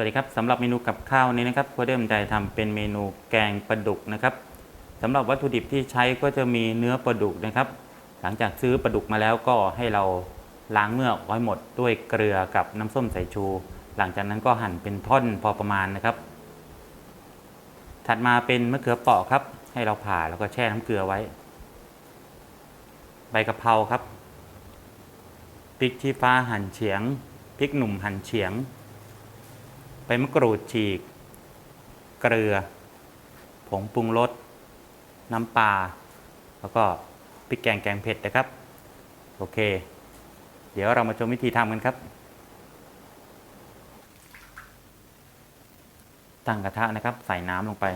วัสดีครับสำหรับเมนูกับข้าวนี้นะครับก็เริ่มใจทำเป็นเมนูแกงปลาดุกนะครับสำหรับวัตถุดิบที่ใช้ก็จะมีเนื้อปลาดุกนะครับ หลังจากซื้อปลาดุกมาแล้วก็ให้เราล้างเมือกไว้หมดด้วยเกลือกับน้ำส้มสายชู หลังจากนั้นก็หั่นเป็นท่อนพอประมาณนะครับ ถัดมาเป็นมะเขือเปราะครับ ให้เราผ่าแล้วก็แช่น้ำเกลือไว้ ใบกะเพราครับพริกชี้ฟ้าหั่นเฉียงพริกหนุ่มหั่นเฉียง ใบมะกรูดฉีก เกลือ ผงปรุงรส น้ำปลา แล้วก็พริกแกงแกงเผ็ดนะครับ โอเค เดี๋ยวเรามาชมวิธีทำกันครับ ตั้งกระทะนะครับ ใส่น้ำลงไป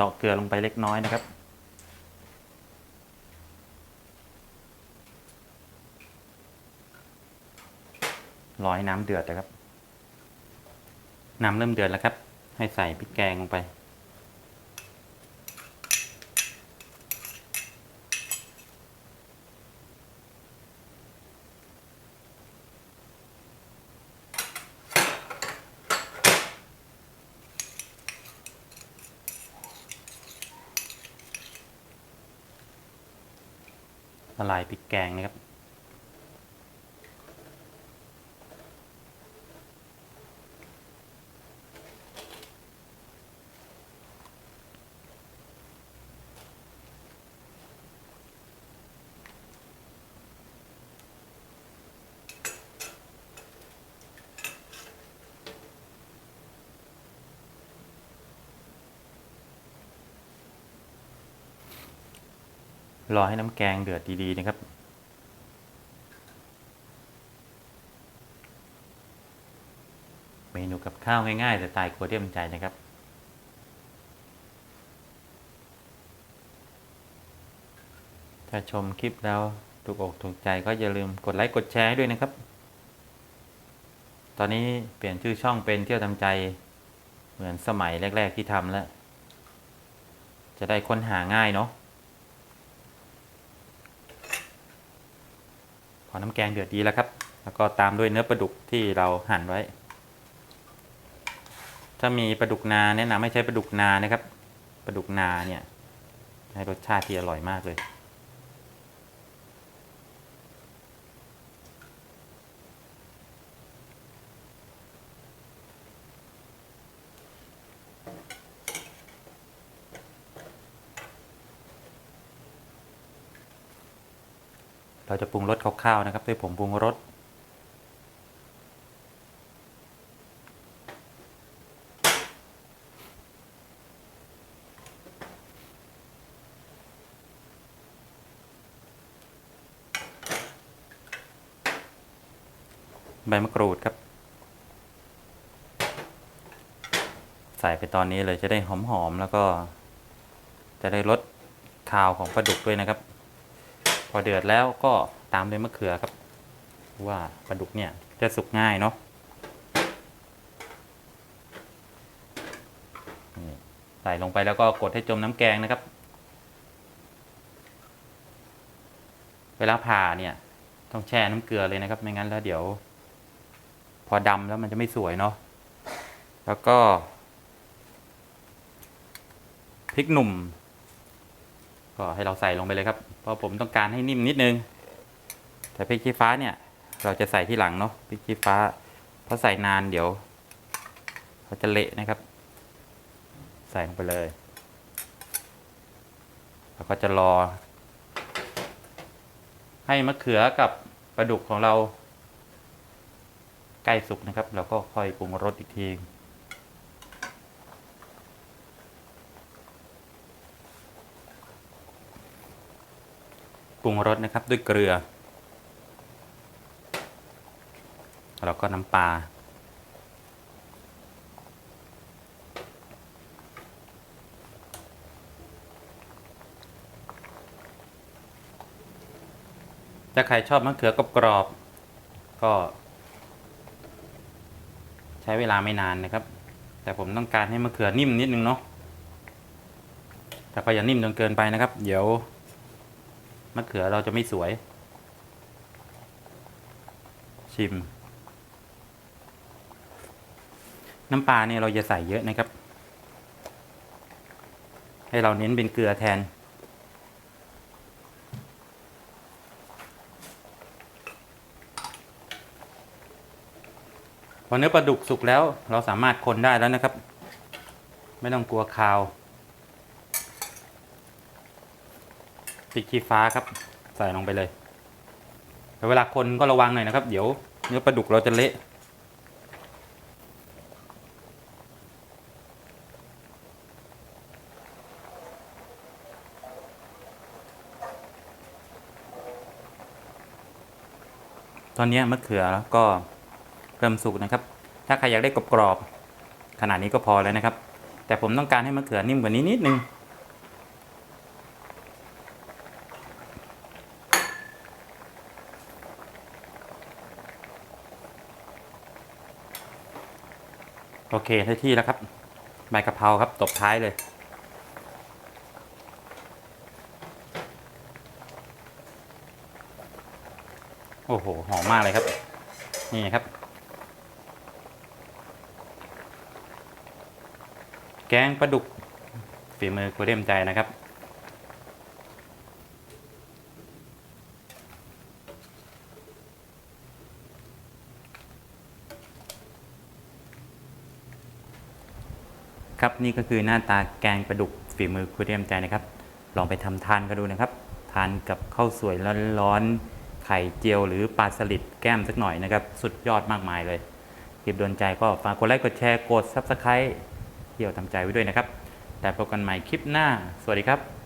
ดอกเกลือลงไปเล็กน้อยนะครับ รอให้น้ำเดือดนะครับ น้ำเริ่มเดือดแล้วครับ ให้ใส่พริกแกงลงไป ละลายพริกแกงนะครับ รอให้น้ำแกงเดือดดีๆนะครับ เมนูกับข้าวง่ายๆแต่ตายครัวเรียมใจนะครับ ถ้าชมคลิปแล้วถูกอกถูกใจก็อย่าลืมกดไลค์กดแชร์ด้วยนะครับ ตอนนี้เปลี่ยนชื่อช่องเป็นเที่ยวทำใจเหมือนสมัยแรก ๆที่ทำแล้ว จะได้ค้นหาง่ายเนาะ พอน้ำแกงเดือดดีแล้วครับ แล้วก็ตามด้วยเนื้อปลาดุกที่เราหั่นไว้ ถ้ามีปลาดุกนาแนะนำให้ใช้ปลาดุกนานะครับปลาดุกนาเนี่ยให้รสชาติที่อร่อยมากเลย เราจะปรุงรสคร่าวๆนะครับ ด้วยผงปรุงรสใบมะกรูดครับ ใส่ไปตอนนี้เลยจะได้หอมๆแล้วก็จะได้รสคาวของปลาดุกด้วยนะครับ พอเดือดแล้วก็ตามด้วยมะเขือครับ ว่าปลาดุกเนี่ยจะสุกง่ายเนาะใส่ลงไปแล้วก็กดให้จมน้ำแกงนะครับ เวลาผ่าเนี่ย ต้องแช่น้ำเกลือเลยนะครับ ไม่งั้นแล้วเดี๋ยว พอดำแล้วมันจะไม่สวยเนาะแล้วก็พริกหนุ่ม ก็ให้เราใส่ลงไปเลยครับ เพราะผมต้องการให้นิ่มนิดนึง แต่พริกชี้ฟ้าเนี่ย เราจะใส่ที่หลังเนาะพริกชี้ฟ้าเพราะใส่นานเดี๋ยวเขาจะเละนะครับ ใส่ลงไปเลยแล้วก็จะรอ ให้มะเขือกับปลาดุกของเราใกล้สุกนะครับ เราก็ค่อยปรุงรสอีกที ปรุงรสนะครับด้วยเกลือ แล้วก็น้ำปลาถ้าใครชอบมะเขือกรอบก็ ใช้เวลาไม่นานนะครับ แต่ผมต้องการให้มะเขือนิ่มนิดนึงเนาะแต่ก็อย่านิ่มจนเกินไปนะครับ เดี๋ยว มะเขือเราจะไม่สวย ชิม น้ำปลาเนี่ยเราจะใส่เยอะนะครับ ให้เราเน้นเป็นเกลือแทน พอเนื้อปลาดุกสุกแล้ว เราสามารถคนได้แล้วนะครับ ไม่ต้องกลัวคาว พริกชี้ฟ้าครับ ใส่ลงไปเลยแต่เวลาคนก็ระวังหน่อยนะครับ เดี๋ยวเนื้อปลาดุกเราจะเละตอนนี้มะเขือก็เริ่มสุกนะครับ ถ้าใครอยากได้กรอบๆขนาดนี้ก็พอแล้วนะครับ แต่ผมต้องการให้มะเขือนิ่มกว่านี้นิดนึง โอเคได้ที่แล้วครับ ใบกะเพราครับตบท้ายเลย โอ้โห หอมมากเลยครับ นี่ครับ แกงปลาดุกฝีมือครูเต็มใจนะครับ ครับนี่ก็คือหน้าตาแกงปลาดุกฝีมือครูเต็มใจนะครับ ลองไปทำทานกันดูนะครับ ทานกับข้าวสวยร้อนๆไข่เจียวหรือปลาสลิดแก้มสักหน่อยนะครับ สุดยอดมากมายเลยคลิปโดนใจก็ฝากกดไลค์กดแชร์กด Subscribe เที่ยวทำใจไว้ด้วยนะครับแต่พบกันใหม่คลิปหน้า สวัสดีครับ